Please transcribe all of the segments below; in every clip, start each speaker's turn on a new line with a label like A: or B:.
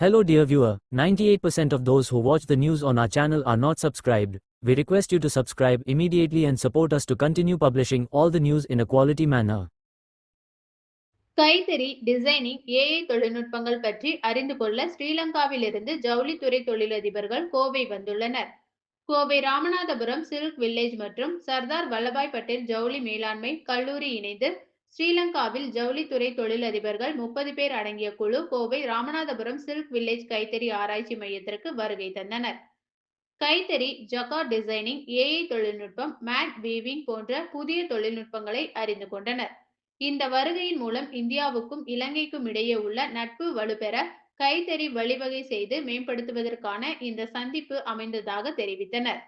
A: Hello dear viewer, 98% of those who watch the news on our channel are not subscribed. We request you to subscribe immediately and support us to continue publishing all the news in a quality manner.
B: கைத்தறி designing AI தொழில்நுட்பங்கள் பற்றி அறிந்து கொள்ள ஸ்ரீலங்காவிலிருந்து ஜவுளித்துறை தொழிலதிபர்கள் கோவை வந்துள்ளனர் Kovai Ramanathapuram silk village மற்றும் சர்தார் வல்லபாய் பட்டேல் ஜவுளி மேலாண்மை கல்லூரி இணைந்து ஸ்ரீலங்காவில் ஜவுளித்துறை தொழிலதிபர்கள் முப்பது பேர் அடங்கிய குழு கோவை ராமநாதபுரம் சில்க் வில்லேஜ் கைத்தறி ஆராய்ச்சி மையத்திற்கு வருகை தந்தனர். கைத்தறி ஜகா டிசைனிங் ஏஐ தொழில்நுட்பம் மேட் வீவிங் போன்ற புதிய தொழில்நுட்பங்களை அறிந்து கொண்டனர். இந்த வருகையின் மூலம் இந்தியாவுக்கும் இலங்கைக்கும் இடையே உள்ள நட்பு வலுப்பெற கைத்தறி வழிவகை செய்து மேம்படுத்துவதற்கான இந்த சந்திப்பு அமைந்ததாக தெரிவித்தனர்.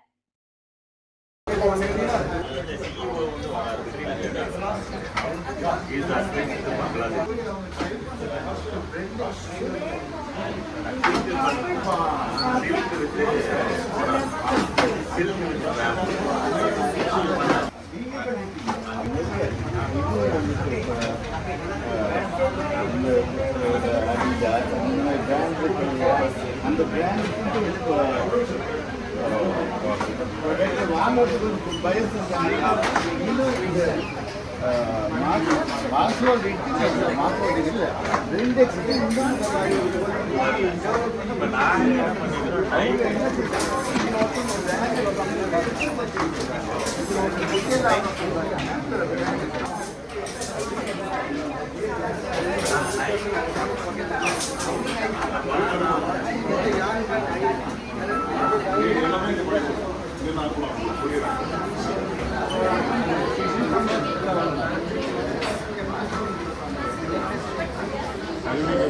C: அந்த பிராண்டுக்கு வாங்குறதுக்கு பயசு இன்னும் నాకు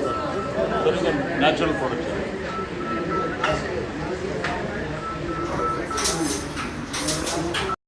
C: それがナチ
D: ュラルプロダク